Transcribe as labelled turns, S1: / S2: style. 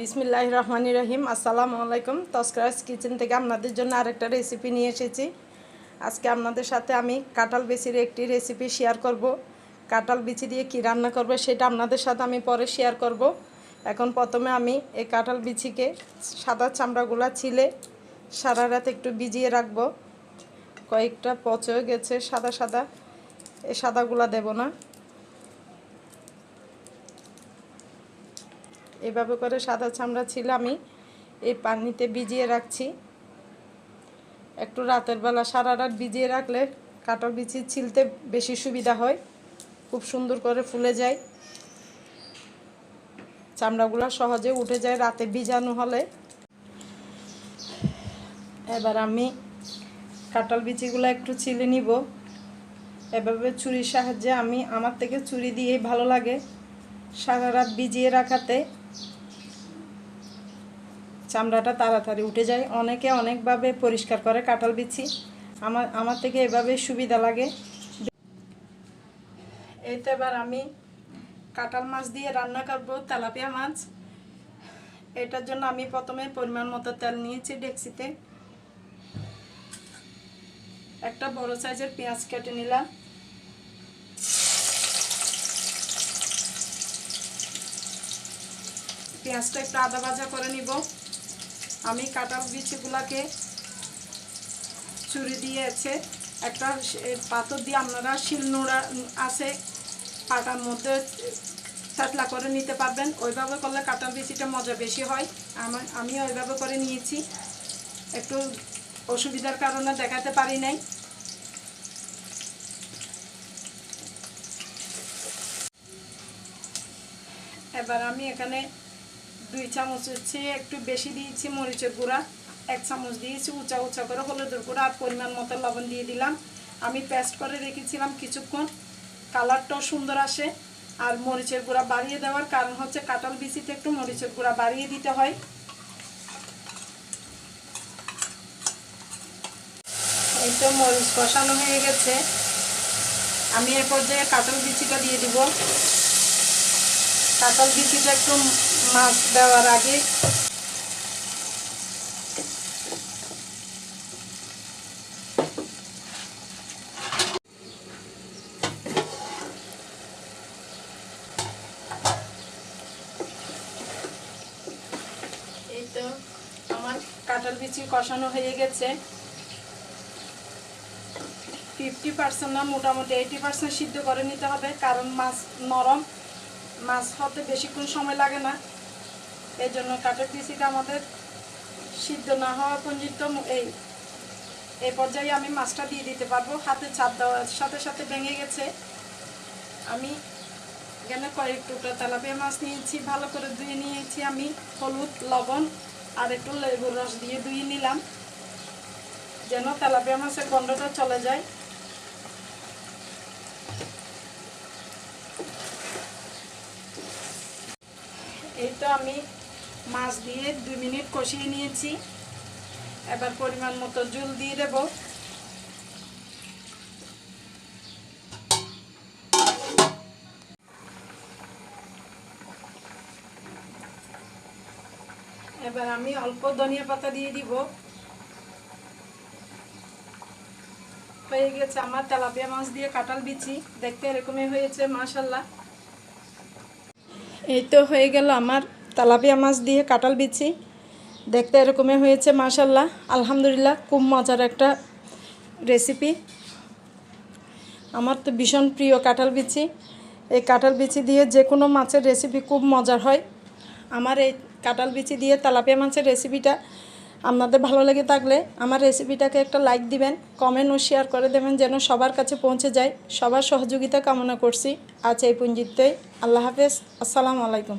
S1: বিসমিল্লাহ রহমান রহিম। আসসালামু আলাইকুম। তস্করাজ কিচেন থেকে আপনাদের জন্য আরেকটা রেসিপি নিয়ে এসেছি। আজকে আপনাদের সাথে আমি কাঁঠাল বিচির একটি রেসিপি শেয়ার করব। কাঁঠাল বিচি দিয়ে কি রান্না করব সেটা আপনাদের সাথে আমি পরে শেয়ার করব। এখন প্রথমে আমি এই কাঁঠাল বিচিকে সাদা চামড়াগুলা ছিলে সারা রাত একটু ভিজিয়ে রাখব। কয়েকটা পচেও গেছে, সাদা সাদা। এই সাদাগুলা দেব না। এভাবে করে সাদা চামড়া ছিল আমি এই পানিতে ভিজিয়ে রাখছি। একটু রাতের বেলা সারা রাত ভিজিয়ে রাখলে কাঁঠাল বিচি ছিলতে বেশি সুবিধা হয়, খুব সুন্দর করে ফুলে যায়। চামড়াগুলো সহজে উঠে যায় রাতে ভিজানো হলে। এবার আমি কাঁঠাল বিচিগুলো একটু ছিলে নিব। এভাবে ছুরির সাহায্যে আমি আমার থেকে ছুরি দিয়েই ভালো লাগে সারা রাত ভিজিয়ে রাখাতে। চামড়াটা তাড়াতাড়ি উঠে যায়। অনেকে অনেকভাবে পরিষ্কার করে কাঁঠাল বিচি। আমার আমার থেকে এভাবে সুবিধা লাগে। এই তো এবার আমি কাঁঠাল মাছ দিয়ে রান্না করব, তেলাপিয়া মাছ। এটার জন্য আমি প্রথমে পরিমাণ মতো তেল নিয়েছি ডেক্সিতে। একটা বড় সাইজের পেঁয়াজ কেটে নিলাম। পেঁয়াজটা একটু আদা ভাজা করে নিব। আমি কাঁঠাল বিচিগুলাকে চুরি দিয়েছে। একটা পাথর দিয়ে আপনারা শিলনোড়া আছে, পাটার মধ্যে থাটলা করে নিতে পারবেন। ওইভাবে করলে কাঁঠাল বিচিটা মজা বেশি হয়। আমার আমি ওইভাবে করে নিয়েছি। একটু অসুবিধার কারণে দেখাতে পারি নাই। এবার আমি এখানে দুই চামচ হচ্ছে একটু বেশি দিয়েছি মরিচের গুঁড়া, এক চামচ দিয়েছি উঁচা উঁচা করে হলুদের গুঁড়া আর পরিমাণ মতো লবণ দিয়ে দিলাম। আমি পেস্ট করে রেখেছিলাম কিছুক্ষণ, কালারটাও সুন্দর আসে আর মরিচের গুঁড়া বাড়িয়ে দেওয়ার কারণ হচ্ছে কাঁঠাল বিচিতে একটু মরিচের গুঁড়া বাড়িয়ে দিতে হয়। এই তো মরিচ কষানো হয়ে গেছে। আমি এ পর্যায়ে কাঁঠাল বিচিটা দিয়ে দিব। কাঁঠাল বিচিটা একটু মাছ দেওয়ার আগে। এই তো আমার কাঁঠাল বিচি কষানো হয়ে গেছে। ফিফটি পার্সেন্ট না, মোটামুটি এইটি পার্সেন্ট সিদ্ধ করে নিতে হবে, কারণ মাছ নরম। মাছ হতে বেশিক্ষণ সময় লাগে না। এই জন্য কাঠের পিসিটা আমাদের সিদ্ধ না হওয়া পর্যন্ত এই এই পর্যায়ে আমি মাছটা দিয়ে দিতে পারব। হাতে চাপ দেওয়ার সাথে সাথে ভেঙে গেছে। আমি এখানে কয়েক টুকরা তেলাপিয়া মাছ নিয়েছি, ভালো করে ধুয়ে নিয়েছি আমি। হলুদ, লবণ আর একটু লেবুর রস দিয়ে ধুয়ে নিলাম। যেন তেলাপিয়া মাছের গন্ধটা চলে যায়। এই তো আমি মাছ দিয়ে দুই মিনিট কষিয়ে নিয়েছি। এবার পরিমাণ মতো জল দিয়ে দেব। এবার আমি অল্প ধনিয়া পাতা দিয়ে দিব। হয়ে গেছে আমার তেলাপিয়া মাছ দিয়ে কাঁঠাল বিচি। দেখতে এরকমই হয়েছে, মাশাল্লাহ। এই তো হয়ে গেল আমার তালাপিয়া মাছ দিয়ে কাটাল বিচি। দেখতে এরকমই হয়েছে মাশাল্লাহ আলহামদুলিল্লাহ, খুব মজার একটা রেসিপি আমার তো ভীষণ প্রিয় কাঁঠাল বিচি। এই কাঁঠাল বিছি দিয়ে যে কোনো মাছের রেসিপি খুব মজার হয়। আমার এই কাঁঠাল বিছি দিয়ে তালাপিয়া মাছের রেসিপিটা আপনাদের ভালো লেগে থাকলে আমার রেসিপিটাকে একটা লাইক দিবেন কমেন্ট ও শেয়ার করে দেবেন যেন সবার কাছে পৌঁছে যায়। সবার সহযোগিতা কামনা করছি। আজ এই পুঞ্জিতেই আল্লাহ হাফেজ। আসসালামু আলাইকুম।